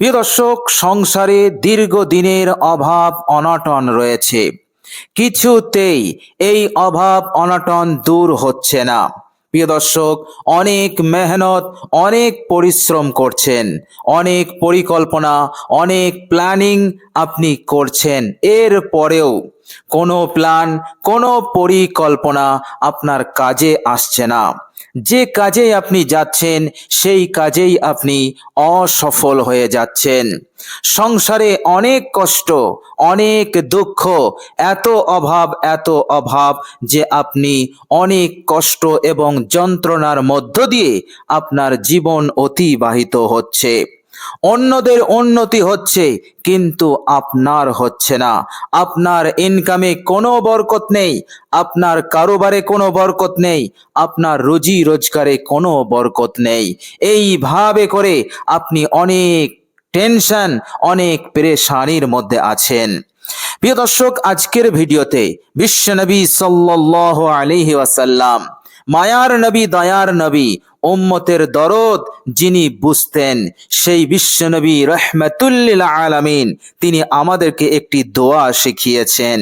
প্রিয় দর্শক, সংসারে দীর্ঘদিনের অভাব, অনটন রয়েছে। কিছুতেই এই অভাব, অনটন দূর হচ্ছে না। প্রিয় দর্শক, অনেক মেহনত, অনেক পরিশ্রম করছেন। অনেক পরিকল্পনা, অনেক প্ল্যানিং আপনি করছেন। এর পরেও কোনো প্ল্যান, কোনো পরিকল্পনা আপনার কাজে আসছে না। যে কাজেই আপনি যাচ্ছেন, সেই কাজেই আপনি অসফল হয়ে যাচ্ছেন। সংসারে অনেক কষ্ট, অনেক দুঃখ, এত অভাব এত অভাব যে আপনি অনেক কষ্ট এবং যন্ত্রণার মধ্য দিয়ে আপনার জীবন অতিবাহিত হচ্ছে। অন্যদের উন্নতি হচ্ছে, কিন্তু আপনার হচ্ছে না। আপনার ইনকামে কোনো বরকত নেই, আপনার কারোবারে কোনো বরকত নেই, আপনার রুজি রোজগারে কোনো বরকত নেই। এইভাবে করে আপনি অনেক টেনশন অনেক পেরেশানির মধ্যে আছেন। প্রিয় দর্শক, আজকের ভিডিওতে বিশ্বনবী সাল্লাহ আলিহি ওয়াসাল্লাম মায়ার নবী, দয়ার নবী ওম্মতের দরদ যিনি বুঝতেন, সেই বিশ্বনবী রহমতুল্লিল আলামিন, তিনি আমাদেরকে একটি দোয়া শিখিয়েছেন।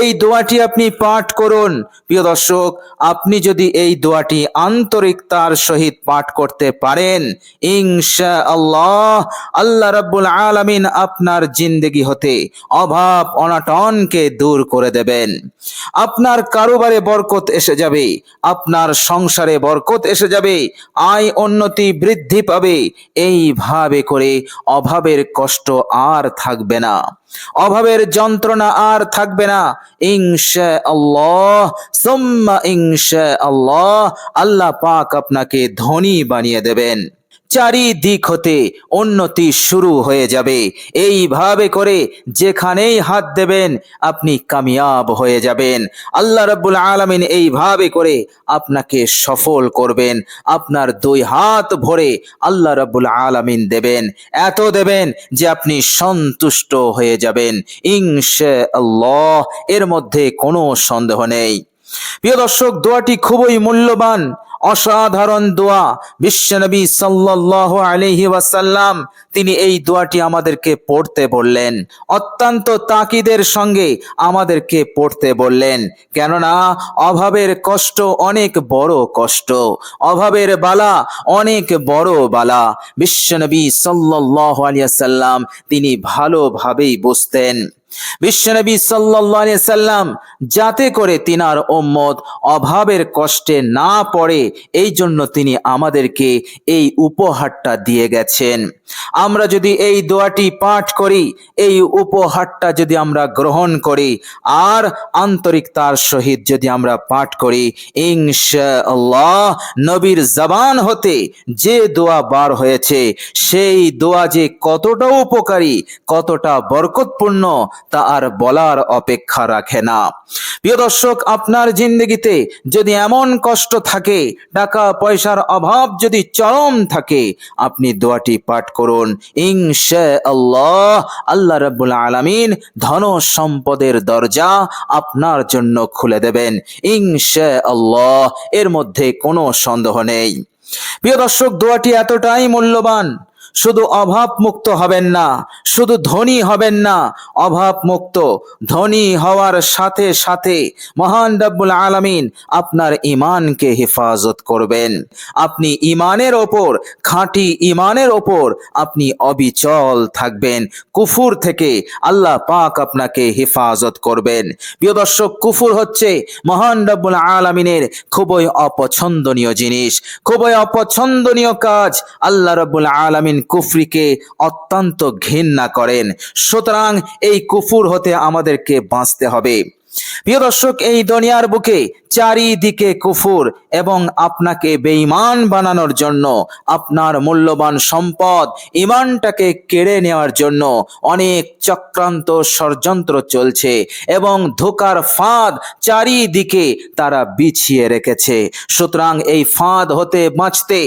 এই দোয়াটি আপনি পাঠ করুন। প্রিয় দর্শক, আপনি যদি এই দোয়াটি আন্তরিকতার সহিত পাঠ করতে পারেন ইনশা আল্লাহ আল্লাহ রাব্বুল আলামিন আপনার জিন্দগি হতে অভাব, অনাটনকে দূর করে দেবেন। আপনার কারোবারে বরকত এসে যাবে, আপনার সংসারে বরকত এসে যাবে, আয় উন্নতি বৃদ্ধি পাবে। এইভাবে করে অভাবের কষ্ট আর থাকবে না। অভাবের যন্ত্রণা আর থাকবে না। ইংশে আল্লাহ সোম্মা ইংশে আল্লাহ আল্লাহ পাক আপনাকে ধনী বানিয়ে দেবেন। চারিদিক হতে উন্নতি শুরু হয়ে যাবে। এইভাবে করে যেখানেই হাত দেবেন, আপনি কামিয়াব হয়ে যাবেন। আল্লাহ রাব্বুল আলামিন এইভাবে করে আপনাকে সফল করবেন। আপনার দুই হাত ভরে আল্লাহ রাব্বুল আলামিন দেবেন। এত দেবেন যে আপনি সন্তুষ্ট হয়ে যাবেন। ইনশা আল্লাহ এর মধ্যে কোনো সন্দেহ নেই। প্রিয় দর্শক, দোয়াটি খুবই মূল্যবান। অসাধারণ দোয়া বিশ্বনবী সাল্লাল্লাহু আলাইহি ওয়াসাল্লাম, তিনি এই দোয়াটি আমাদেরকে পড়তে বললেন। অত্যন্ত তাকিদের সঙ্গে আমাদেরকে পড়তে বললেন। কেননা, অভাবের কষ্ট অনেক বড় কষ্ট, অভাবের বালা অনেক বড় বালা। বিশ্বনবী সাল্লাল্লাহু আলাইহি সাল্লাম তিনি ভালোভাবেই বুঝতেন। বিশ্বনবী সাল্লাল্লাহু সাল্লাম যাতে করে তিনার ওম্মত অভাবের কষ্টে না পড়ে এই জন্য তিনি আমাদেরকে এই উপহারটা দিয়ে গেছেন। আমরা যদি এই দোয়াটি পাঠ করি, এই উপহারটা যদি আমরা গ্রহণ করি, আর আন্তরিকতার সহিত যদি আমরা পাঠ করি, ইনশাআল্লাহ নবীর জবান হতে যে দোয়া বার হয়েছে, সেই দোয়া যে কতটা উপকারী, কতটা বরকতপূর্ণ তা আর বলার অপেক্ষা রাখে না। প্রিয় দর্শক, আপনার জিন্দগিতে যদি এমন কষ্ট থাকে, টাকা পয়সার অভাব যদি চরম থাকে, আপনি দোয়াটি পাঠ করুন। ইনশা আল্লাহ আল্লাহ রাব্বুল আলামিন ধন সম্পদের দরজা আপনার জন্য খুলে দেবেন। ইনশা আল্লাহ এর মধ্যে কোনো সন্দেহ নেই। প্রিয় দর্শক, দোয়াটি এতটাই মূল্যবান শুধু অভাব মুক্ত হবেন না, শুধু ধনী হবেন না অভাব মুক্ত ধনী হওয়ার সাথে সাথে মহান রব্বুল আলামিন আপনার ইমানকে হেফাজত করবেন। আপনি ইমানের ওপর, খাঁটি ইমানের ওপর আপনি অবিচল থাকবেন। কুফুর থেকে আল্লাহ পাক আপনাকে হেফাজত করবেন। প্রিয় দর্শক, কুফুর হচ্ছে মহান রব্বুল আলামিনের খুবই অপছন্দনীয় জিনিস। খুবই অপছন্দনীয় কাজ আল্লাহ রব্বুল আলামিন কুফরিকে অত্যন্ত ঘৃণা করেন। সুতরাং এই কুফুর হতে আমাদেরকে বাঁচতে হবে। প্রিয় দর্শক, এই দুনিয়ার বুকে চারিদিকে কুফুর এবং আপনাকে বেঈমান বানানোর জন্য, আপনার মূল্যবান সম্পদ ইমানটাকে কেড়ে নেওয়ার জন্য অনেক চক্রান্ত ষড়যন্ত্র চলছে এবং ধোকার ফাঁদ চারিদিকে তারা বিছিয়ে রেখেছে। সুতরাং এই ফাঁদ হতে বাঁচতে,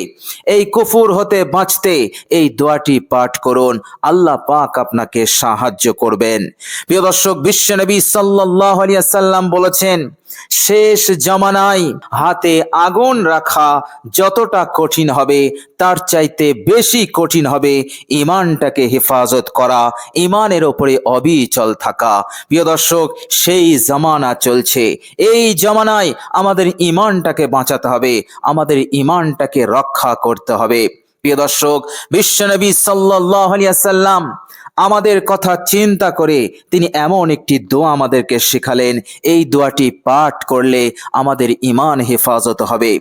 এই কুফুর হতে বাঁচতে এই দোয়াটি পাঠ করুন। আল্লাহ পাক আপনাকে সাহায্য করবেন। প্রিয় দর্শক বিশ্বনবী সাল্লাল্লাহু আলাইহি সাল্লাম বলেছেন শেষ জমানায় হাতে আগুন রাখা যতটা কঠিন হবে, তার চাইতে বেশি কঠিন হবে ইমানটাকে হেফাজত করা, ইমানের ওপরে অবিচল থাকা। প্রিয় দর্শক, সেই জামানা চলছে। এই জামানায় আমাদের ইমানটাকে বাঁচাতে হবে, আমাদের ইমানটাকে রক্ষা করতে হবে। প্রিয় দর্শক, বিশ্বনবী সাল্লাহ সাল্লাম আমাদের কথা চিন্তা করে তিনি এমন একটি দোয়া আমাদেরকে শেখালেন। এই দোয়াটি পাঠ করলে আমাদের ইমান হেফাজত হবে।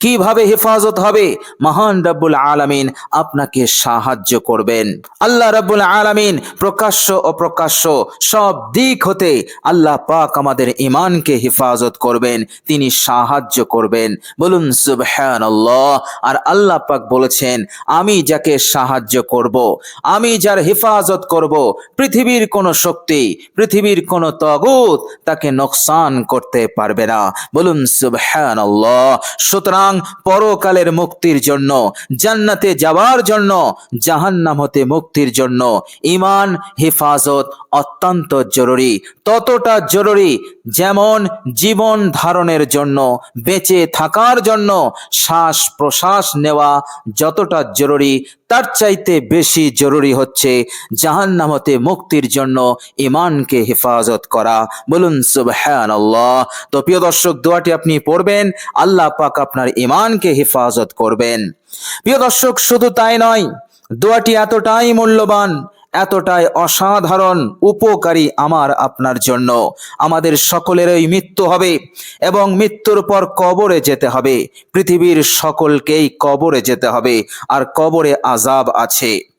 কীভাবে হেফাজত হবে? মহান রব্বুল আলামিন আপনাকে সাহায্য করবেন। আল্লাহ রব্বুল আলামিন প্রকাশ্য ও প্রকাশ্য সব দিক হতে আল্লাহ পাক আমাদের ইমানকে হেফাজত করবেন, তিনি সাহায্য করবেন। বলুন, সুবহানাল্লাহ। আর আল্লাহ পাক বলেছেন, আমি যাকে সাহায্য করব, আমি যার হেফাজত করব, পৃথিবীর কোনো শক্তি, পৃথিবীর কোনো তগুত তাকে নোকসান করতে পারবে না। বলুন, সুবহানাল্লাহ। সুতরাং পরকালের মুক্তির জন্য, জান্নাতে যাওয়ার জন্য, জাহান্নাম হতে মুক্তির জন্য ইমান হেফাজত অত্যন্ত জরুরি। ততটা জরুরি যেমন জীবন ধারণের জন্য, বেঁচে থাকার জন্য শ্বাস প্রশ্বাস নেওয়া যতটা জরুরি, তার চাইতে বেশি জরুরি হচ্ছে জাহান্নাম হতে মুক্তির জন্য ইমানকে হেফাজত করা। বলুন সুবহানাল্লাহ। তো প্রিয় দর্শক, দোয়াটি আপনি পড়বেন, আল্লাহ পাক আপনার ইমানকে হেফাজত করবেন। প্রিয় দর্শক, শুধু তাই নয়, দোয়াটি এতটাই মূল্যবান, এতটাই অসাধারণ, উপকারী আমার আপনার জন্য। আমাদের সকলেরই মৃত্যু হবে এবং মৃত্যুর পর কবরে যেতে হবে। পৃথিবীর সকলকেই কবরে যেতে হবে, আর কবরে আজাব আছে।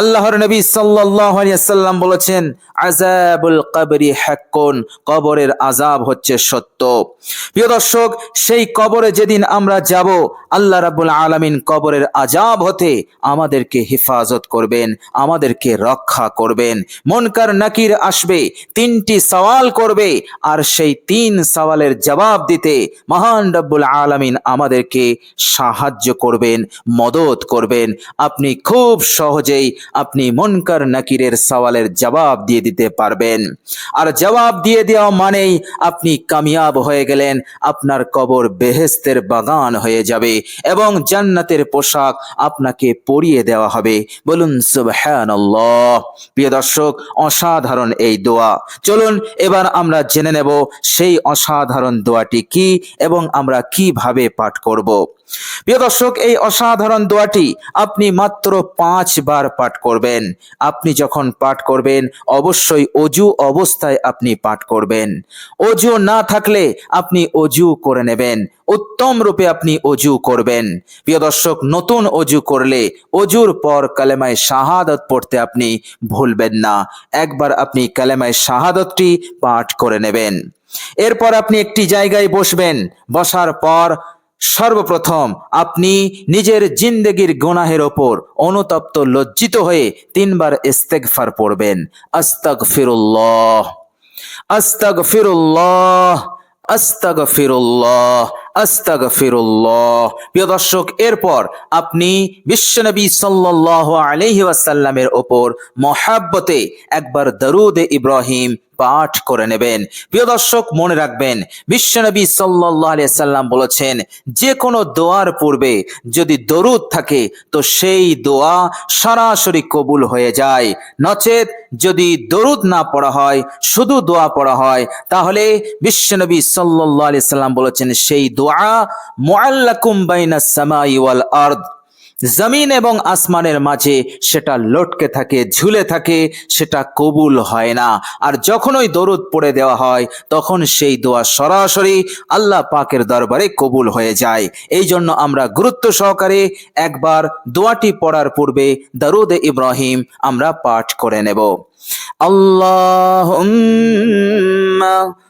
আল্লাহর নবী সাল্লাল্লাহু সাল্লাম বলেছেন, আযাবুল কবরি হাক্কুন, কবরের আজাব হচ্ছে সত্য। প্রিয় দর্শক, সেই কবরে যেদিন আমরা যাব, আল্লাহ রাব্বুল আলামিন কবরের আজাব হতে আমাদেরকে হেফাজত করবেন, আমাদেরকে রক্ষা করবেন। মনকার, নাকির আসবে, তিনটি সওয়াল করবে, আর সেই তিন সওয়ালের জবাব দিতে মহান রব্বুল আলামিন আমাদেরকে সাহায্য করবেন, মদত করবেন। আপনি খুব সহজেই আপনি মনকার নাকিরের সওয়ালের জবাব দিয়ে দিতে পারবেন। আর জবাব দিয়ে দেওয়া মানেই আপনি কামিয়াব হয়ে গেলেন, আপনার কবর বেহেস্তের বাগান হয়ে যাবে এবং জান্নাতের পোশাক আপনাকে পরিয়ে দেওয়া হবে। বলুন, সুবহানাল্লাহ। প্রিয় দর্শক, অসাধারণ এই দোয়া। চলুন, এবার আমরা জেনে নেব সেই অসাধারণ দোয়াটি কি এবং আমরা কীভাবে পাঠ করব। প্রিয় দর্শক, এই অসাধারণ দোয়াটি আপনি মাত্র পাঁচবার পাঠ করবেন। আপনি যখন পাঠ করবেন, অবশ্যই অজু অবস্থায় আপনি পাঠ করবেন। অজু না থাকলে আপনি অজু করে নেবেন। উত্তম রূপে আপনি অজু করবেন। প্রিয় দর্শক, নতুন অজু করলে অজুর পর কালেমায় শাহাদত পড়তে আপনি ভুলবেন না। একবার আপনি কালেমায় শাহাদতটি পাঠ করে নেবেন। এরপর আপনি একটি জায়গায় বসবেন। বসার পর সর্বপ্রথম আপনি নিজের জিন্দেগির গোনাহের ওপর অনুতপ্ত লজ্জিত হয়ে তিনবার ইস্তেগফার পড়বেন। আস্তাগ ফিরুল্লাহ আস্তাগ ফিরুল্লাহ আস্তাগ ফিরুল্লাহ আস্তাগ ফিরুল্লাহ প্রিয় দর্শক, এরপর আপনি বিশ্বনবী সাল্লাহ আলহি ওয়াসাল্লামের ওপর মহাব্বতে একবার দরুদ ইব্রাহিম পাঠ করে নেবেন। প্রিয় দর্শক, মনে রাখবেন, বিশ্বনবী সাল্লাহ সাল্লাম বলেছেন যে কোনো দোয়ার পূর্বে যদি দরুদ থাকে, তো সেই দোয়া সরাসরি কবুল হয়ে যায়। নচেত যদি দরুদ না পড়া হয়, শুধু দোয়া পড়া হয়, তাহলে বিশ্বনবী সাল্লাহ সাল্লাম বলেছেন, সেই দোয়া মুআল্লাকুম বাইনা সামাই ওয়াল আরদ। জমিন এবং আসমানের মাঝে সেটা লটকে থাকে, ঝুলে থাকে, সেটা কবুল হয় না। আর যখন ওই দরুদ পড়ে দেওয়া হয়, তখন সেই দোয়া সরাসরি আল্লাহ পাকের দরবারে কবুল হয়ে যায়। এই জন্য আমরা গুরুত্ব সহকারে একবার দোয়াটি পড়ার পূর্বে দারুদ ইব্রাহিম আমরা পাঠ করে নেব। আল্লাহ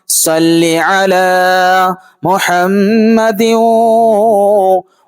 সাল্লি আলা মুহাম্মাদিও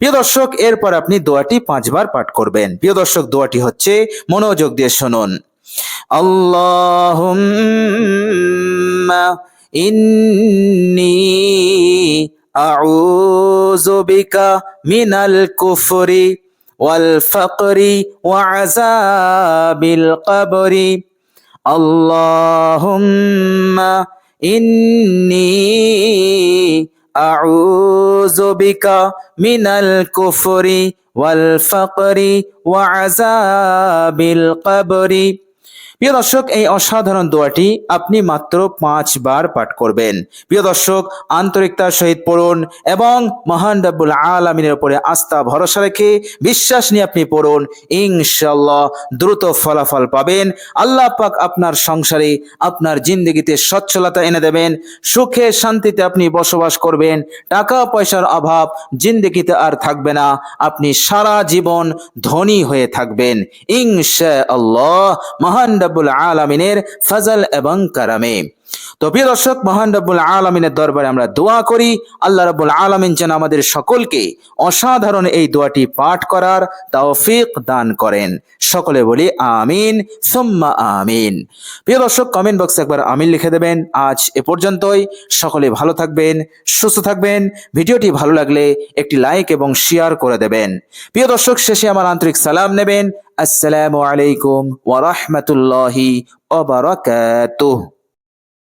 প্রিয় দর্শক, এরপর আপনি দোয়াটি পাঁচবার পাঠ করবেন। প্রিয় দর্শক, দোয়াটি হচ্ছে মনোযোগ দিয়ে শুনুন। আল্লাহ বিকা মিনাল কুফরি ওয়াল ফাকরি ওয়া আযাবিল কবরি। আল্লাহুম্মা ইন্নি أعوذ بك من الكفر والفقر وعذاب القبر. প্রিয় দর্শক, এই অসাধারণ দোয়াটি আপনি মাত্র পাঁচবার পাঠ করবেন। প্রিয় দর্শক আন্তরিকতার সহিত পড়ুন এবং মহান রব্বুল আলমিনের উপরে আস্থা, ভরসা রেখে বিশ্বাস নিয়ে আপনি পড়ুন ইনশাল্লাহ দ্রুত ফলাফল পাবেন। আল্লাহ পাক আপনার সংসারে, আপনার জিন্দগিতে সচ্ছলতা এনে দেবেন, সুখে শান্তিতে আপনি বসবাস করবেন টাকা পয়সার অভাব জিন্দগিতে আর থাকবে না, আপনি সারা জীবন ধনী হয়ে থাকবেন ইনশা আল্লাহ মহান রব্বুল আলমিনের ফজল এবং কারামে। তো প্রিয় দর্শক, মহান রব্বুল আলমিনের দরবারে আমরা দোয়া করি। আল্লাহ রব্বুল আলমিন যেন আমাদের সকলকে অসাধারণ এই দোয়াটি পাঠ করার তৌফিক দান করেন। সকলে বলি আমিন, সুম্মা আমিন। প্রিয় দর্শক কমেন্ট বক্সে একবার আমিন লিখে দেবেন। আজ এ পর্যন্তই। সকলে ভালো থাকবেন, সুস্থ থাকবেন। ভিডিওটি ভালো লাগলে একটি লাইক এবং শেয়ার করে দেবেন। প্রিয় দর্শক, শেষে আমার আন্তরিক সালাম নেবেন। আসসালামু আলাইকুম ওয়া রাহমাতুল্লাহি ওয়া বারাকাতুহু।